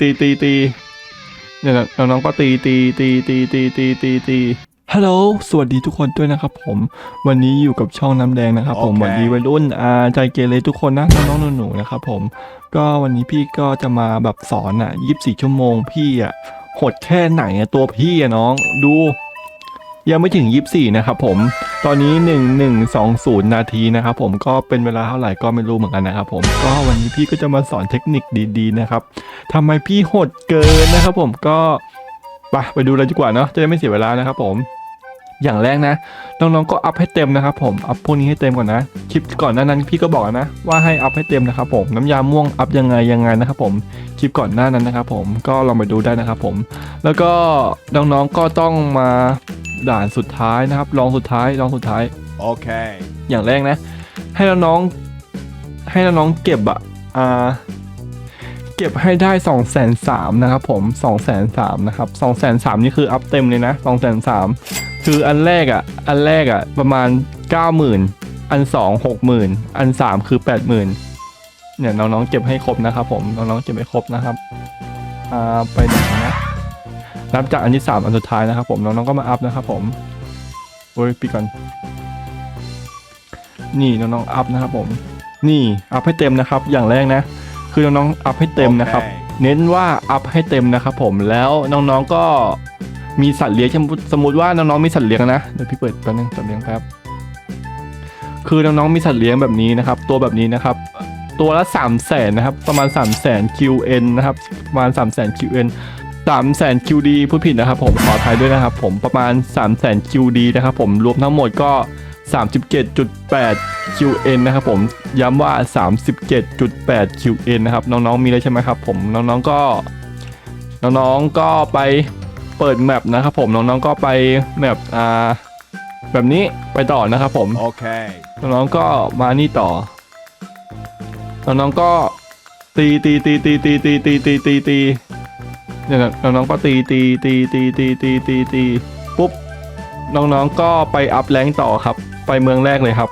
ตีตีตีเนี่ยน้องๆก็ตีตีตีตีตีตีตีตีฮัลโหลสวัสดีทุกคนด้วยนะครับผม วันนี้อยู่กับช่องน้ำแดงนะครับ ผมโอเคสวัสดีวัยรุ่นอ่าใจเกเรทุกคนนะน้องๆหนูๆนะครับผม ก็วันนี้พี่ก็จะมาแบบสอนอะ24ชั่วโมงพี่อะโหดแค่ไหนอะตัวพี่อะน้อง ดู ยังไม่ถึง 24 นะครับผม ตอนนี้ 1120 นาทีนะครับผมก็เป็นเวลาเท่าไหร่ก็ไม่รู้เหมือนกันนะครับผมก็วันนี้พี่ก็จะมาสอนเทคนิคดีๆนะครับทำไมพี่โหดเกินนะครับผมก็ไปไปดูเลยดีกว่าเนาะจะได้ไม่เสียเวลานะครับผม อย่างแรกนะ น้องๆก็อัพให้เต็มนะครับผม อัพพวกนี้ให้เต็มก่อนนะ คลิปก่อนหน้านั้นพี่ก็บอกแล้วนะ ว่าให้อัพให้เต็มนะครับผม น้ำยาม่วงอัพยังไงยังไงนะครับผม คลิปก่อนหน้านั้นนะครับผมก็ลองไปดูได้นะครับผม แล้วก็น้องๆก็ต้องมาด่านสุดท้ายนะครับ ลองสุดท้าย ลองสุดท้าย Okay. อย่างแรกนะ ให้น้องๆให้น้องๆเก็บอะอ่าเก็บให้ได้2องแสนสามนะครับผม2องแสนสามนะครับ2องแสนสามนี่คืออัพเต็มเลยนะ2องแสนสาม คืออันแรกอะอันแรกอะประมาณ90,000อัน2 60,000อัน3คือ80,000เนี่ยน้องๆเก็บให้ครบนะครับผมน้องๆเก็บให้ครบนะครับอ่าไปไหนนะนับจากอันที่3อันสุดท้ายนะครับ ผมน้องๆก็มาอัพนะครับ ผมโอ้ยปีก่อนนี่น้องๆอัพนะครับ ผม นี่อัพให้เต็มนะครับ อย่างแรกนะ คือน้องๆอัพให้เต็มนะครับโอเคเน้นว่าอัพให้เต็มนะครับ ผมแล้วน้องๆก็ มีสัตว์เลี้ยงสมมติว่าน้องๆมีสัตว์เลี้ยงนะเดี๋ยวพี่เปิดแป๊บนึงสัตว์เลี้ยงแป๊บคือน้องๆมีสัตว์เลี้ยงแบบนี้นะครับ ตัวแบบนี้นะครับ ตัวละ 3 0 0แสนนะครับประมาณ 3 0 0แสน QN นะครับประมาณ 3 0 0แสน QN 3 0 0แสน QD พูดผิดนะครับผมขออภัยด้วยนะครับผมประมาณ3 0 0แสน QD นะครับผมรวมทั้งหมดก็ 37.8 QN นะครับผมย้ำว่า 37.8 QN นะครับน้องๆมีเลยใช่ไหมครับผมน้องๆก็ น้องๆก็ไป เปิดแมปนะครับผมน้องๆก็ไปแมปอ่าแบบนี้ไปต่อนะครับผม Okay. น้องๆก็มานี่ต่อน้องๆก็ตีตีตีตีตีตีตีตีตีตีเนี่ยนะน้องๆก็ตีตีตีตีตีตีตีตีปุ๊บน้องๆก็ไปอัพแรงค์ต่อครับ ไปเมืองแรกเลยครับ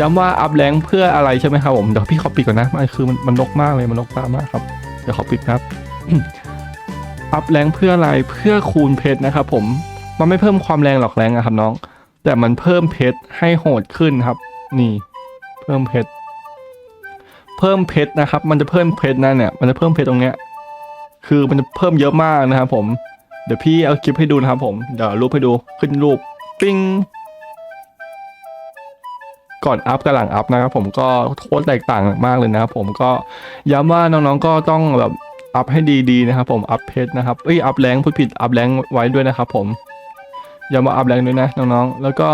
ย้ำว่าอัพแรงค์เพื่ออะไรใช่ไหมครับผมเดี๋ยวพี่ขอปิดก่อนนะมันคือมันมันรกมากเลยมันรกตามากครับเดี๋ยวขอปิดครับ อัพแรงเพื่ออะไรเพื่อคูณเพชรนะครับผมมันไม่เพิ่มความแรงหรอกแรงอะครับน้อง แต่มันเพิ่มเพชรให้โหดขึ้นครับ นี่ เพิ่มเพชรเพิ่มเพชรนะครับ มันจะเพิ่มเพชรนั่นเนี่ยมันจะเพิ่มเพชรตรงเนี้ยคือมันจะเพิ่มเยอะมากนะครับผมเดี๋ยวพี่เอาคลิปให้ดูนะครับผมเดี๋ยวรูปให้ดูขึ้นรูปปิ้งก่อนอัพกับหลังอัพนะครับผมก็โคตรแตกต่างมากเลยนะครับผมก็ย้ำว่าน้องๆก็ต้องแบบ อัพให้ดีๆนะครับผมอัพเพชรนะครับเอ้ยอัพแรงพูดผิดอัพแรงไว้ด้วยนะครับผมอย้ำว่าอัพแรงด้วยนะน้องๆแล้วก็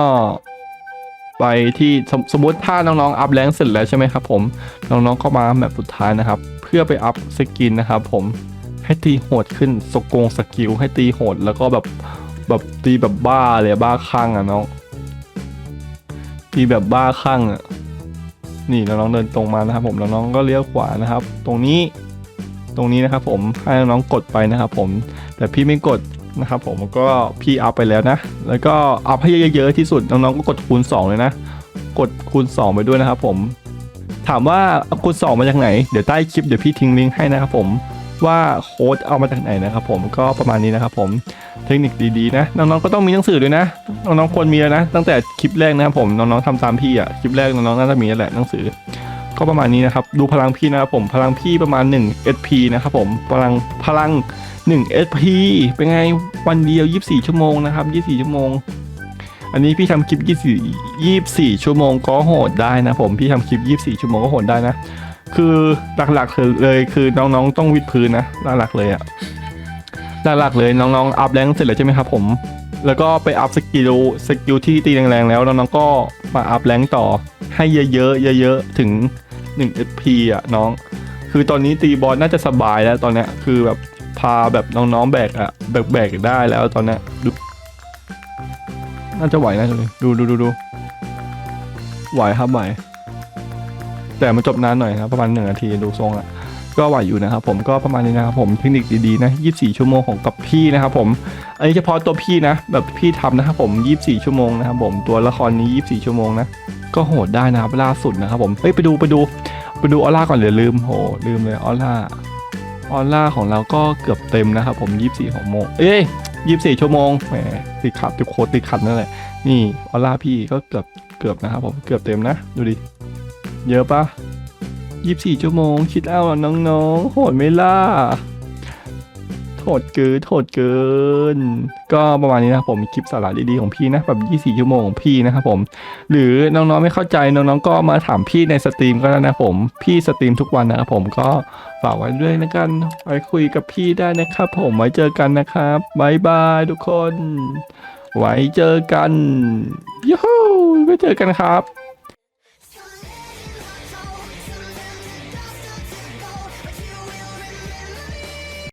ไปที่สมสมมติถ้าน้องๆอัพแรงเสร็จแล้วใช่ไหมครับผมน้องๆก็มาแบบสุดท้ายนะครับ เพื่อไปอัพสกินนะครับผมให้ตีโหดขึ้นสกงสกิลให้ตีโหดแล้วก็แบบแบบตีแบบบ้าเลยบ้าคลั่งอะน้องตีแบบบ้าคลั่งอะนี่น้องๆเดินตรงมานะครับผมน้องๆก็เลี้ยวขวานะครับ ตรงนี้ ตรงนี้นะครับผมให้น้องๆกดไปนะครับผมแต่พี่ไม่กดนะครับผมก็พี่เอัพไปแล้วนะ แล้วก็เอัพให้เยอะๆที่สุดน้องๆก็กดคูณ 2 เลยนะ กดคูณ 2 ไปด้วยนะครับผม ถามว่าเอาคูณ 2 มาจากไหน เดี๋ยวใต้คลิปเดี๋ยวพี่ทิ้งลิงก์ให้นะครับผมว่าโค้ดเอามาจากไหนนะครับผมก็ประมาณนี้นะครับผมเทคนิคดีๆนะน้องๆก็ต้องมีหนังสือด้วยนะน้องๆควรมีแล้วนะ ตั้งแต่คลิปแรกนะครับผมน้องๆทำตามพี่อะคลิปแรกน้องๆน่าจะมีแล้วแหละหนังสือ ก็ประมาณนี้นะครับดูพลังพี่นะครับผมพลังพี่ประมาณ 1 SP นะครับผมพลังพลัง 1 SP เป็นไงวันเดียว 24 ชั่วโมงนะครับ24 ชั่วโมง อันนี้พี่ทำคลิป 24 24 ชั่วโมงก็โหดได้นะผมพี่ทำคลิป 24 ชั่วโมงก็โหดได้นะ คือหลักๆเลยคือน้องๆต้องวิดพื้นนะหลักๆเลยอะหลักๆเลยน้องๆอัพแรงเสร็จแล้วใช่ไหมครับผมแล้วก็ไปอัพสกิลสกิลที่ตีแรงๆแล้วน้องๆก็มาอัพแรงต่อให้เยอะๆเยอะๆถึง 1 SP อะน้อง คือตอนนี้ตีบอลน่าจะสบายแล้วตอนเนี้ยคือแบบพาแบบน้องๆแบกอะแบกแบกได้แล้วตอนเนี้ยดูน่าจะไหวนะดูดูดูดูไหวครับไหวแต่มันจบนานหน่อยนะครับประมาณหนึ่งนาทีดูทรงอะก็ไหวอยู่นะครับผมก็ประมาณนี้นะครับผมเทคนิคดีๆนะ 24 ชั่วโมงของกับพี่นะครับผม อันนี้เฉพาะตัวพี่นะ แบบพี่ทำนะครับผม 24 ชั่วโมงนะครับผมตัวละครนี้ 24 ชั่วโมงนะ ก็โหดได้นะครับล่าสุดนะครับผมเฮ้ยไปดูไปดูไปดูออร่าก่อนเดี๋ยวลืมโหลืมเลยออร่าออร่าของเราก็เกือบเต็มนะครับผม 24ของโมงเอ้ย24 ชั่วโมงแหมติดขัดติดโคตรติดขัดนั่นแหละนี่ออร่าพี่ก็เกือบเกือบนะครับผมเกือบเต็มนะดูดิเยอะปะ24 ชั่วโมง คิดเอาอะน้องๆโหดไม่ล่ะ โหดเกินโหดเกิน ก็ประมาณนี้นะผมคลิปสาระดีๆของพี่นะแบบ24ชั่วโมงของพี่นะครับผม หรือน้องๆไม่เข้าใจน้องๆก็มาถามพี่ในสตรีมก็ได้นะผม พี่สตรีมทุกวันนะครับผมก็ฝากไว้ด้วยนะกันไว้คุยกับพี่ได้นะครับ ผมไว้เจอกันนะครับบายบายทุกคน ไว้เจอกันยูฮูไว้เจอกันครับ